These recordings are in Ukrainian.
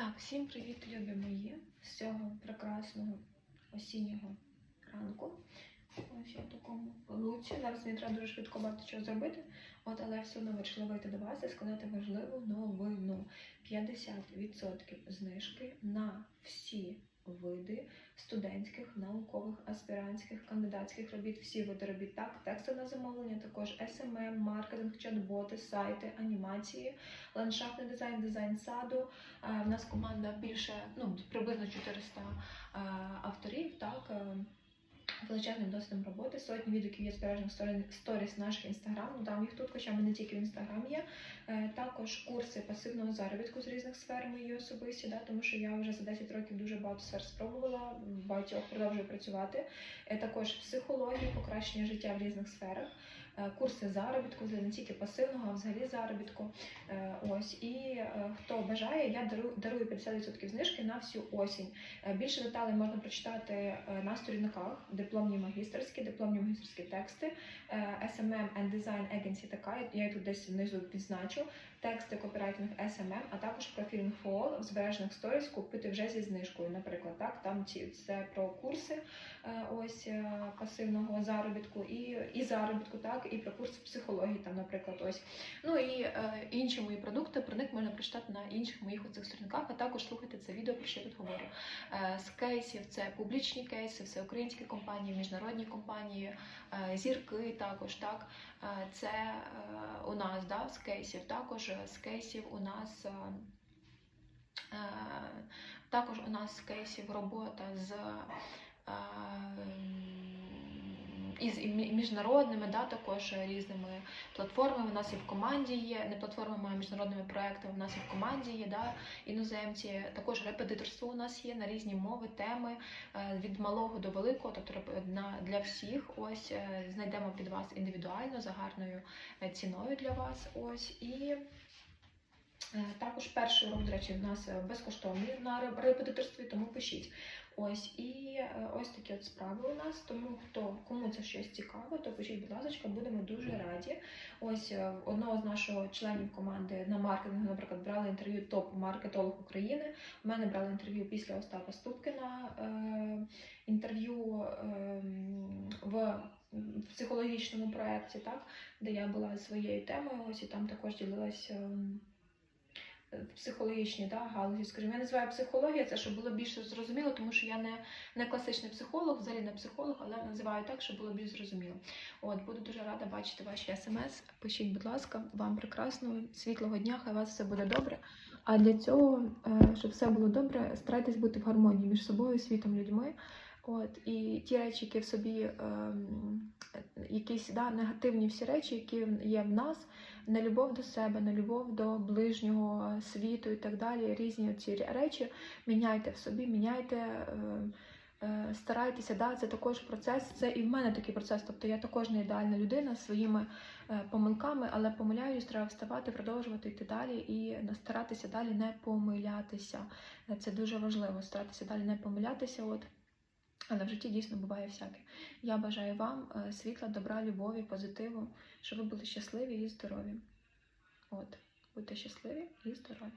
Так, всім привіт, любі мої, з цього прекрасного осіннього ранку. Ось я в такому луці. Зараз мені треба дуже швидко багато чого зробити. От, але все одно вирішила вийти до вас і сказати важливу новину. 50% знижки на всі види студентських, наукових, аспірантських, кандидатських робіт, всі види робіт так, тексти на замовлення, також SMM, маркетинг, чат-боти, сайти, анімації, ландшафтний дизайн, дизайн саду. Е, В нас команда більше, ну приблизно 400 е, авторів, так. Величезним досвідом роботи, сотні відгуків є збережених сторіс наших інстаграм, там їх тут, хоча ми не тільки в інстаграм є. Е, Також курси пасивного заробітку з різних сфер мої особисті, да, тому що я вже за 10 років дуже багато сфер спробувала, багатьох продовжую працювати. Е, Також психологія, покращення життя в різних сферах, е, курси заробітку, не тільки пасивного, а взагалі заробітку. Ось і хто бажає, я дарую, дарую 50% знижки на всю осінь. Більше деталей можна прочитати на сторінках дипломні магістерські, дипломні магістерські тексти, е, SMM and Design Agency така, я тут десь внизу відзначу, тексти копірайтинг SMM, а також профіль фол в збережених сторіс купити вже зі знижкою. Наприклад, так? Там ці це про курси ось е, пасивного заробітку і, і заробітку, так і про курси психології, там, наприклад, ось. Ну і е, інші мої продукти про них можна прочитати на інших моїх оцих сторінках, а також слухати це відео, про що я тут говорю. Е, з кейсів це публічні кейси, все українські компанії, міжнародні компанії, е, зірки також. Так Е, це е, у нас да, з кейсів. Також е, з кейсів у нас. е, е, Також у нас з кейсів робота з е, із міжнародними, да, також різними платформами. У нас і в команді є не платформами, а міжнародними проектами. У нас і в команді є да, іноземці. Також репетиторство у нас є на різні мови, теми е, від малого до великого, тобто на для всіх. Ось е, знайдемо під вас індивідуально за гарною е, ціною для вас. Ось і. Е, Також перший урок, до речі, в нас е, безкоштовний на репетиторстві, тому пишіть. Ось і е, ось такі от справи у нас. Тому хто кому це щось цікаво, то пишіть, будь ласка, будемо дуже раді. Ось одного з нашого членів команди на маркетингу, наприклад, брали інтерв'ю топ-маркетолог України. У мене брали інтерв'ю після Остапа Ступкіна, е, інтерв'ю е, в в психологічному проєкті, так, де я була своєю темою, ось і там також ділилася. В психологічній да, галузі, скажімо, я називаю психологія, це щоб було більше зрозуміло, тому що я не, не класичний психолог, взагалі не психолог, але називаю так, щоб було більш зрозуміло. От, буду дуже рада бачити ваші смс. Пишіть, будь ласка, вам прекрасного, світлого дня, хай у вас все буде добре. А для цього, е, щоб все було добре, старайтесь бути в гармонії між собою, світом, людьми. От, і ті речі, які в собі ем, якісь да, негативні всі речі, які є в нас, нелюбов до себе, нелюбов до ближнього світу і так далі. Різні ці речі міняйте в собі, міняйте, е, е, старайтеся. Да, це також процес. Це і в мене такий процес. Тобто я також не ідеальна людина зі своїми е, помилками, але помиляюсь, треба вставати, продовжувати йти далі і старатися далі не помилятися. Е, Це дуже важливо старатися далі не помилятися. От. Але в житті дійсно буває всяке. Я бажаю вам е, світла, добра, любові, позитиву, щоб ви були щасливі і здорові. От, будьте щасливі і здорові.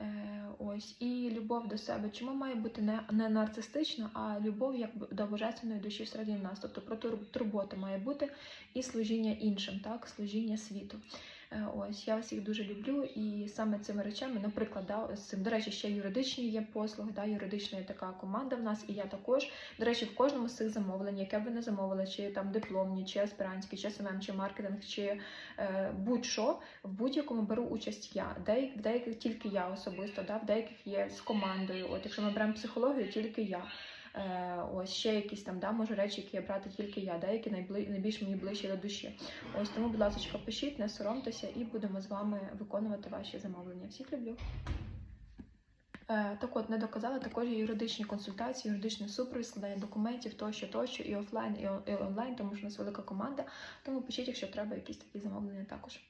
Е, ось, і любов до себе. Чому має бути не, не нарцистична, а любов як до божественної душі всередині нас. Тобто про тур- турботу має бути і служіння іншим, так, служіння світу. Е, Ось я всіх дуже люблю, і саме цими речами, наприклад, да, ось цим, до речі, ще юридичні є послуги, да, юридична є така команда в нас, і я також. До речі, в кожному з цих замовлень, яке б ви не замовили, чи там дипломні, чи аспірантські, чи СММ, чи маркетинг, чи е, будь-що, в будь-якому беру участь я. Деяк, в деяких тільки я особисто, да, в деяких є з командою. От якщо ми беремо психологію, тільки я. Е, ось ще якісь там, да, може речі, які я брати тільки я, деякі найбільш мені ближчі до душі. Ось тому, будь ласка, пишіть, не соромтеся, і будемо з вами виконувати ваші замовлення. Всіх люблю. Е, Так от, не доказала також юридичні консультації, юридичний супровід, складання документів, тощо, тощо, і офлайн, і онлайн, тому що у нас велика команда. Тому пишіть, якщо треба якісь такі замовлення також.